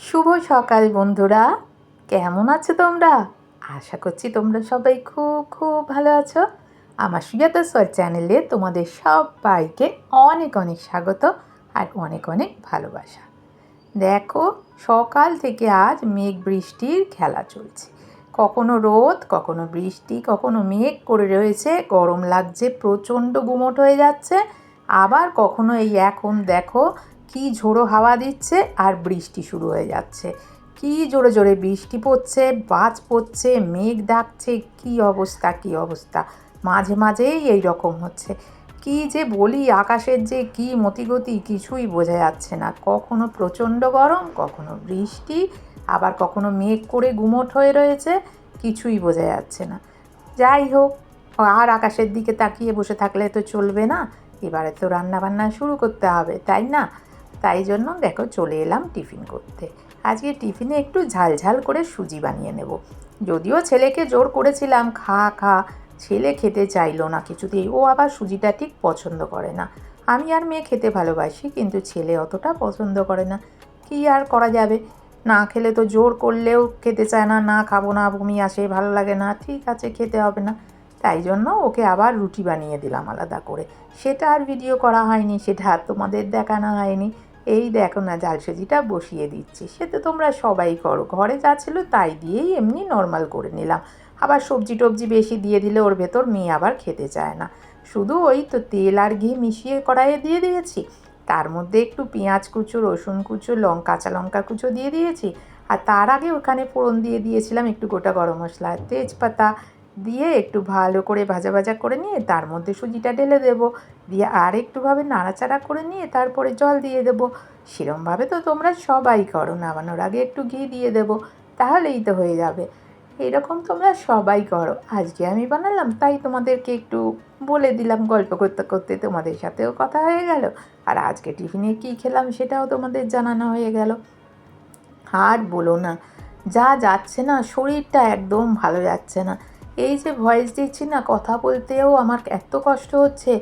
শুভ সকাল বন্ধুরা। কেমন আছো তোমরা? আশা করছি তোমরা সবাই খুব খুব ভালো আছো। আমার সুজাতা সর চ্যানেলে তোমাদের সবাইকে অনেক অনেক স্বাগত আর অনেক অনেক ভালোবাসা। দেখো, সকাল থেকে আজ মেঘ বৃষ্টির খেলা চলছে। কখনো রোদ, কখনো বৃষ্টি, কখনো মেঘ করে রয়েছে। গরম লাগছে, প্রচণ্ড গুমট হয়ে যাচ্ছে। আবার কখনো এই এখন দেখো কি ঝোড়ো হাওয়া দিচ্ছে আর বৃষ্টি শুরু হয়ে যাচ্ছে। কি জোরে জোরে বৃষ্টি পড়ছে, বাজ পড়ছে, মেঘ ডাকছে, কি অবস্থা কি অবস্থা? মাঝে মাঝেই এই রকম হচ্ছে। কি যে বলি আকাশের যে কি মতিগতি কিছুই বোঝা যাচ্ছে না। কখনো প্রচণ্ড গরম, কখনো বৃষ্টি, আবার কখনো মেঘ করে গুমোট হয়ে রয়েছে, কিছুই বোঝা যাচ্ছে না। যাই হোক, আর আকাশের দিকে তাকিয়ে বসে থাকলে তো চলবে না। এবারে তো রান্না বান্না শুরু করতে হবে, তাই না? তাই জন্য দেখো চলে এলাম টিফিন করতে। আজকে টিফিনে একটু ঝালঝাল করে সুজি বানিয়ে নেব। যদিও ছেলেকে জোর করেছিলাম, খা খা, ছেলে খেতে চাইলো না কিছুতেই। ও আবার সুজিটা ঠিক পছন্দ করে না। আমি আর মেয়ে খেতে ভালোবাসি, কিন্তু ছেলে অতটা পছন্দ করে না। কি আর করা যাবে? না খেলে তো জোর করলেও খেতে চায় না না খাব না, বমি আসে, ভালো লাগে না, ঠিক আছে, খেতে হবে না। তাই জন্য ওকে আবার রুটি বানিয়ে দিলাম আলাদা করে। সেটা আর ভিডিও করা হয়নি, সেটা আর তোমাদের দেখানো হয়নি। এই দেখো না জাল সুজিটা বসিয়ে দিচ্ছি। সে তো তোমরা সবাই করো। ঘরে যা ছিল তাই দিয়েই এমনি নর্মাল করে নিলাম। আবার সবজি টবজি বেশি দিয়ে দিলে ওর ভেতর মেয়ে আবার খেতে চায় না। শুধু ওই তো তেল আর ঘি মিশিয়ে কড়াইয়ে দিয়ে দিয়েছি। তার মধ্যে একটু পেঁয়াজ কুচো, রসুন কুচো, লঙ্কা, কাঁচা লঙ্কা কুচো দিয়ে দিয়েছি। আর তার আগে ওখানে ফোড়ন দিয়ে দিয়েছিলাম একটু গোটা গরম মশলা, তেজপাতা দিয়ে একটু ভালো করে ভাজা ভাজা করে নিয়ে তার মধ্যে সুজিটা ঢেলে দেবো। দিয়ে আর একটুভাবে নাড়াচাড়া করে নিয়ে তারপরে জল দিয়ে দেবো। সেরমভাবে তো তোমরা সবাই করো, নামানোর আগে একটু ঘি দিয়ে দেবো, তাহলেই তো হয়ে যাবে। এরকম তোমরা সবাই করো। আজকে আমি বানালাম, তাই তোমাদেরকে একটু বলে দিলাম, গল্প করতে করতে তোমাদের সাথেও কথা হয়ে গেল। আর আজকে টিফিনে কী খেলাম সেটাও তোমাদের জানানো হয়ে গেল। আর বলো না, যা যাচ্ছে না, শরীরটা একদম ভালো যাচ্ছে না। এই যে ভয়েস দিচ্ছি না, কথা বলতেও আমার এত কষ্ট হচ্ছে।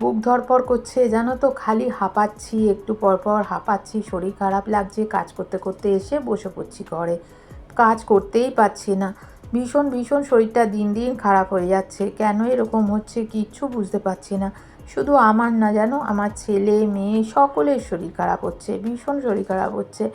বুক ধরপর করছে, জানো তো, খালি হাঁপাচ্ছি, একটু পরপর হাঁপাচ্ছি, শরীর খারাপ লাগছে, কাজ করতে করতে এসে বসে পড়ছি ঘরে। কাজ করতেই পারছি না। ভীষণ ভীষণ শরীরটা দিন দিন খারাপ হয়ে যাচ্ছে। কেন এরকম হচ্ছে কিচ্ছু বুঝতে পারছি না। শুধু আমার না, জানো, আমার ছেলে, মেয়ে, সকলের শরীর খারাপ হচ্ছে, ভীষণ শরীর খারাপ হচ্ছে।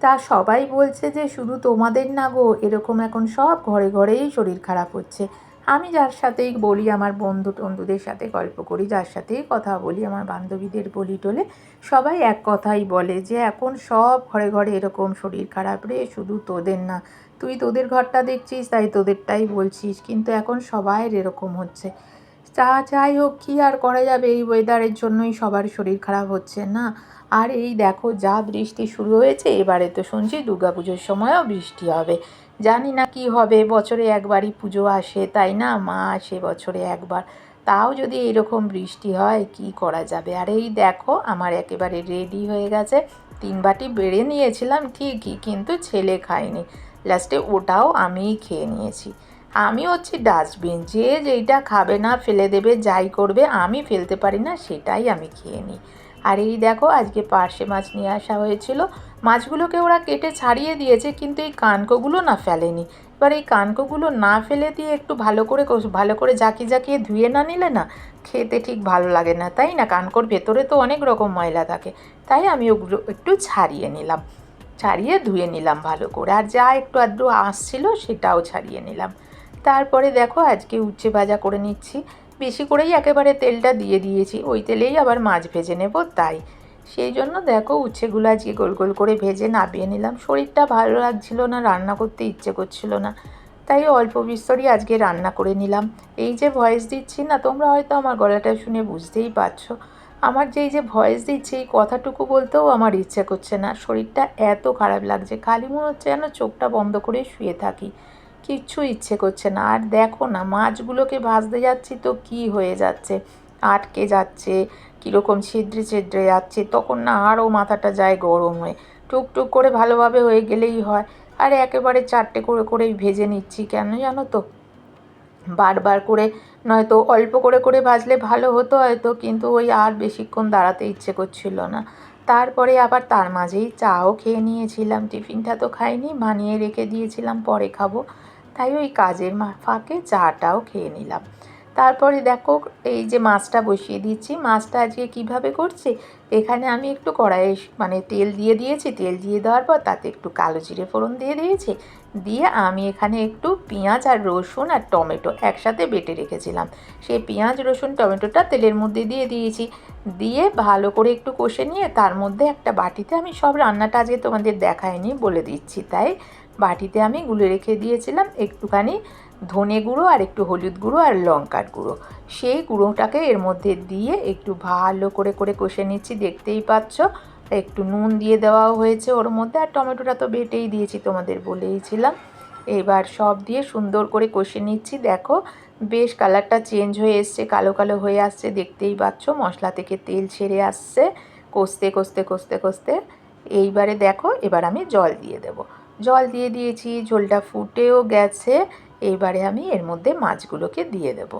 তা সবাই বলছে যে, শুধু তোমাদের না গো, এরকম এখন সব ঘরে ঘরেই শরীর খারাপ হচ্ছে। আমি যার সাথেই বলি, আমার বন্ধু টন্ধুদের সাথে গল্প করি, যার সাথেই কথা বলি, আমার বান্ধবীদের বলি টলে, সবাই এক কথাই বলে যে, এখন সব ঘরে ঘরে এরকম শরীর খারাপ রে, শুধু তোদের না। তুই তোদের ঘরটা দেখছিস, তাই তোদেরটাই বলছিস, কিন্তু এখন সবাই এরকম হচ্ছে। যা যাই হোক, কী আর করা যাবে? এই ওয়েদারের জন্যই সবার শরীর খারাপ হচ্ছে না। আর এই দেখো, যা বৃষ্টি শুরু হয়েছে, এবারে তো শুনছি পুজোর সময়ও বৃষ্টি হবে। জানি না কি হবে, বছরে একবারই পুজো আসে, তাই না? মা আসে বছরে একবার। তাও যদি এরকম বৃষ্টি হয়, কি করা যাবে? আর এই দেখো, আমার একেবারে রেডি হয়ে গেছে। তিন বাটি বেড়ে নিয়েছিলাম ঠিকই, কিন্তু ছেলে খায়নি। লাস্টে ওটাও আমিই খেয়ে নিয়েছি। আমি হচ্ছি ডাস্টবিন যে যেইটা খাবে না, ফেলে দেবে, যাই করবে, আমি ফেলতে পারি না, সেটাই আমি খেয়ে নিই। আর এই দেখো, আজকে পার্শে মাছ নিয়ে আসা হয়েছিল। মাছগুলোকে ওরা কেটে ছাড়িয়ে দিয়েছে, কিন্তু এই কানকোগুলো না ফেলেনি। এবার এই কানকোগুলো না ফেলে দিয়ে একটু ভালো করে ভালো করে জাকিয়ে জাকিয়ে ধুয়ে না নিলে না খেতে ঠিক ভালো লাগে না, তাই না? কানকোর ভেতরে তো অনেক রকম ময়লা থাকে, তাই আমি ওগুলো একটু ছাড়িয়ে নিলাম। ছাড়িয়ে ধুয়ে নিলাম ভালো করে, আর যা একটু আদ্রু আসছিল সেটাও ছাড়িয়ে নিলাম। তারপরে দেখো, আজকে উচ্ছে ভাজা করে নিচ্ছি। বেশি করেই একেবারে তেলটা দিয়ে দিয়েছি। ওই তেলেই আবার মাছ ভেজে নেব, তাই। সেই জন্য দেখো উচ্ছেগুলো আজকে গোল গোল করে ভেজে নাবিয়ে নিলাম। শরীরটা ভালো লাগছিল না, রান্না করতে ইচ্ছে করছিল না, তাই অল্প বিস্তরই আজকে রান্না করে নিলাম। এই যে ভয়েস দিচ্ছি না, তোমরা হয়তো আমার গলাটা শুনে বুঝতেই পারছ। আমার যে এই যে ভয়েস দিচ্ছে, এই কথাটুকু বলতেও আমার ইচ্ছে করছে না। শরীরটা এত খারাপ লাগছে, খালি মনে হচ্ছে যেন চোখটা বন্ধ করে শুয়ে থাকি। কিচ্ছু ইচ্ছে করছে না। আর দেখো না, মাছগুলোকে ভাজতে যাচ্ছি তো কি হয়ে যাচ্ছে? আটকে যাচ্ছে, কীরকম ছিদ্রে ছিদ্রে যাচ্ছে, তখন না আরও মাথাটা যায় গরম হয়ে। টুকটুক করে ভালোভাবে হয়ে গেলেই হয়। আর একেবারে চারটে করে করেই ভেজে নিচ্ছি কেন জানো তো? বারবার করে, নয়তো অল্প করে করে ভাজলে ভালো হতো হয়তো, কিন্তু ওই আর বেশিক্ষণ দাঁড়াতে ইচ্ছে করছিল না। তারপরে আবার তার মাঝেই চাও খেয়ে নিয়েছিলাম। টিফিনটা তো খাইনি বানিয়ে রেখে দিয়েছিলাম, পরে খাব। তাই ওই কাজের ফাঁকে চাটাও খেয়ে নিলাম। তারপরে দেখো এই যে মাছটা বসিয়ে দিচ্ছি। মাছটা আজকে কীভাবে করছি? এখানে আমি একটু কড়াইয়ে মানে তেল দিয়ে দিয়েছি। তেল দিয়ে দেওয়ার পর তাতে একটু কালো জিরে ফোড়ন দিয়ে দিয়েছি। দিয়ে আমি এখানে একটু পেঁয়াজ আর রসুন আর টমেটো একসাথে বেটে রেখেছিলাম। সেই পেঁয়াজ, রসুন, টমেটোটা তেলের মধ্যে দিয়ে দিয়েছি। দিয়ে ভালো করে একটু কষে নিয়ে তার মধ্যে একটা বাটিতে আমি সব রান্নাটা আজকে তোমাদের দেখায়নি বলে দিচ্ছি। তাই বাটিতে আমি গুলে রেখে দিয়েছিলাম একটুখানি ধনে গুঁড়ো আর একটু হলুদ গুঁড়ো আর লঙ্কার গুঁড়ো। সেই গুঁড়োটাকে এর মধ্যে দিয়ে একটু ভালো করে করে কষে নিচ্ছি। দেখতেই পাচ্ছ, একটু নুন দিয়ে দেওয়াও হয়েছে ওর মধ্যে আর টমেটোটা তো বেটেই দিয়েছি তোমাদের বলেইছিলাম। এবার সব দিয়ে সুন্দর করে কষে নিচ্ছি। দেখো, বেশ কালারটা চেঞ্জ হয়ে এসছে, কালো কালো হয়ে আসছে। দেখতেই পাচ্ছ, মশলা থেকে তেল ছেড়ে আসছে। কষতে কষতে কষতে কষতে। এইবারে দেখো, এবার আমি জল দিয়ে দেব। জল দিয়ে দিয়েছি, ঝোলটা ফুটেও গেছে। এইবারে আমি এর মধ্যে মাছগুলোকে দিয়ে দেব।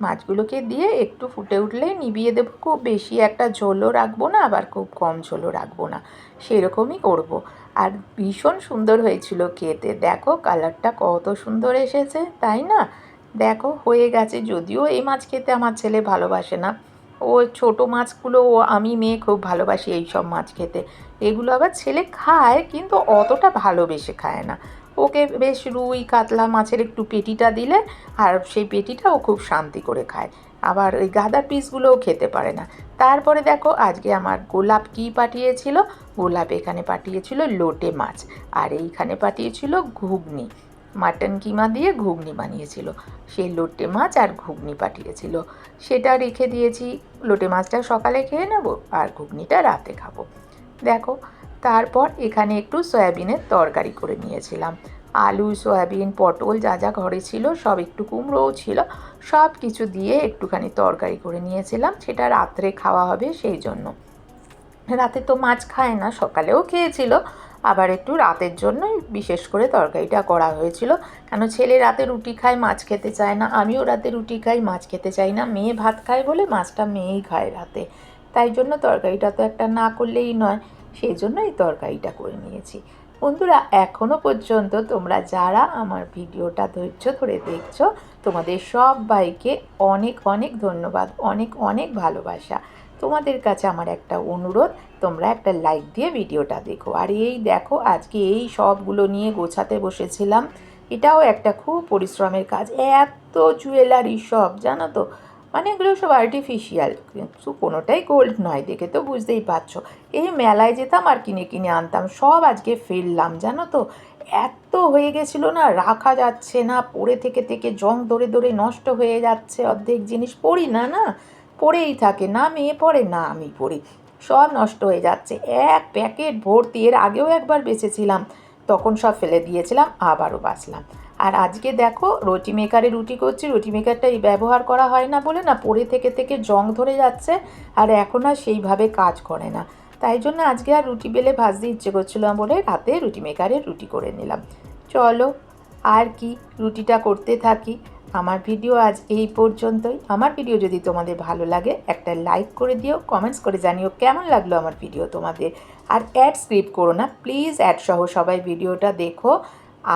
মাছগুলোকে দিয়ে একটু ফুটে উঠলেই নিভিয়ে দেবো। খুব বেশি একটা ঝোলও রাখব না, আবার খুব কম ঝোলও রাখব না। সেরকমই করব। আর ভীষণ সুন্দর হয়েছিল খেতে। দেখো কালারটা কত সুন্দর এসেছে, তাই না? দেখো, হয়ে গেছে। যদিও এই মাছ খেতে আমার ছেলে ভালোবাসে না। ও ছোটো মাছগুলো ও আমি মেয়ে খুব ভালোবাসি এই সব মাছ খেতে। এগুলো আবার ছেলে খায়, কিন্তু অতটা ভালোবেসে খায় না। ওকে বেশ রুই, কাতলা মাছের একটু পেটিটা দিলে আর সেই পেটিটা ও খুব শান্তি করে খায়। আবার ওই গাদার পিসগুলোও খেতে পারে না। তারপরে দেখো আজকে আমার গোলাপ কি পাঠিয়েছিল? গোলাপ এখানে পাঠিয়েছিল লোটে মাছ আর এইখানে পাঠিয়েছিল ঘুগনি। মাটন কিমা দিয়ে ঘুগনি বানিয়েছিল। সেই লোটে মাছ আর ঘুগনি পাঠিয়েছিল। সেটা রেখে দিয়েছি। লোটে মাছটা সকালে খেয়ে নেব আর ঘুগনিটা রাতে খাব। দেখো, তারপর এখানে একটু সয়াবিনের তরকারি করে নিয়েছিলাম। আলু, সয়াবিন, পটল যা যা ঘরে ছিল, সব একটু কুমড়োও ছিল, সব কিছু দিয়ে একটুখানি তরকারি করে নিয়েছিলাম। সেটা রাত্রে খাওয়া হবে সেই জন্য। রাতে তো মাছ খায় না, সকালেও খেয়েছিল। আবার একটু রাতের জন্য বিশেষ করে তরকারিটা করা হয়েছিল। কেন ছেলে রাতে রুটি খায়, মাছ খেতে চায় না। আমিও রাতে রুটি খাই, মাছ খেতে চাই না। মেয়ে ভাত খায় বলে মাছটা মেয়েই খায় রাতে। তাই জন্য তরকারিটা তো একটা না করলেই নয় সেই জন্য এই তরকারিটা করে নিয়েছি। বন্ধুরা এখনও পর্যন্ত তোমরা যারা আমার ভিডিওটা ধৈর্য ধরে দেখছ, তোমাদের সবাইকে অনেক অনেক ধন্যবাদ, অনেক অনেক ভালোবাসা। তোমাদের কাছে আমার একটা অনুরোধ, তোমরা একটা লাইক দিয়ে ভিডিওটা দেখো। আর এই দেখো, আজকে এই সবগুলো নিয়ে গোছাতে বসেছিলাম। এটাও একটা খুব পরিশ্রমের কাজ। এত জুয়েলারি সব, জানো তো? এগুলো সব আর্টিফিশিয়াল কিন্তু কোনোটাই গোল্ড নয়, দেখে তো বুঝতেই পারছ। এই মেলায় যেতাম আর কিনে কিনে আনতাম, সব আজকে ফেললাম, জানো তো? এত হয়ে গেছিল না, রাখা যাচ্ছে না, পড়ে থেকে থেকে জং ধরে ধরে নষ্ট হয়ে যাচ্ছে, অর্ধেক জিনিস পড়ি না না? পড়েই থাকে, না মেয়ে পড়ে, না আমি পড়ি। সব নষ্ট হয়ে যাচ্ছে, এক প্যাকেট ভর্তি, এর আগেও একবার বেঁচেছিলাম, তখন সব ফেলে দিয়েছিলাম, আবারও বাঁচলাম। আর আজকে দেখো, রুটি মেকারে রুটি করছি, রুটি মেকারটা এই ব্যবহার করা হয় না বলে না পরে থেকে থেকে জং ধরে যাচ্ছে আর এখন আর সেইভাবে কাজ করে না। তাই জন্য আজকে আর রুটি বেলে ভাজতে ইচ্ছে করছিল বলে রাতে রুটি মেকারে রুটি করে নিলাম। চলো, আর কি রুটিটা করতে থাকি। আমার ভিডিও আজ এই পর্যন্তই। আমার ভিডিও যদি তোমাদের ভালো লাগে, একটা লাইক করে দিও কমেন্টস করে জানিও কেমন লাগল আমার ভিডিও তোমাদের। আর অ্যাড স্ক্রিপ্ট করো না প্লিজ অ্যাড সহ সবাই ভিডিওটা দেখো।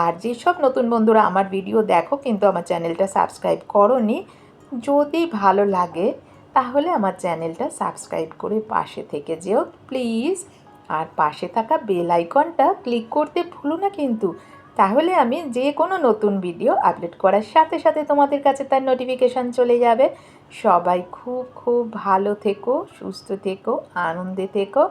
আর যেসব নতুন বন্ধুরা আমার ভিডিও দেখো কিন্তু আমার চ্যানেলটা সাবস্ক্রাইব করনি, যদি ভালো লাগে, তাহলে আমার চ্যানেলটা সাবস্ক্রাইব করে পাশে থেকে যেও প্লিজ আর পাশে থাকা বেল আইকনটা ক্লিক করতে ভুলো না কিন্তু। তাহলে আমি যে কোনো নতুন ভিডিও আপলোড করার সাথে সাথে তোমাদের কাছে তার নোটিফিকেশান চলে যাবে। সবাই খুব খুব ভালো থেকো, সুস্থ থেকো, আনন্দে থেকো।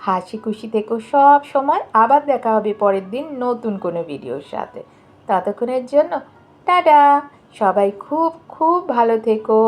হাসি খুশি থেকো সব সময় আবার দেখা হবে পরের দিন নতুন কোনো ভিডিওর সাথে। ততক্ষণের জন্য, টাটা! সবাই খুব খুব ভালো থেকো।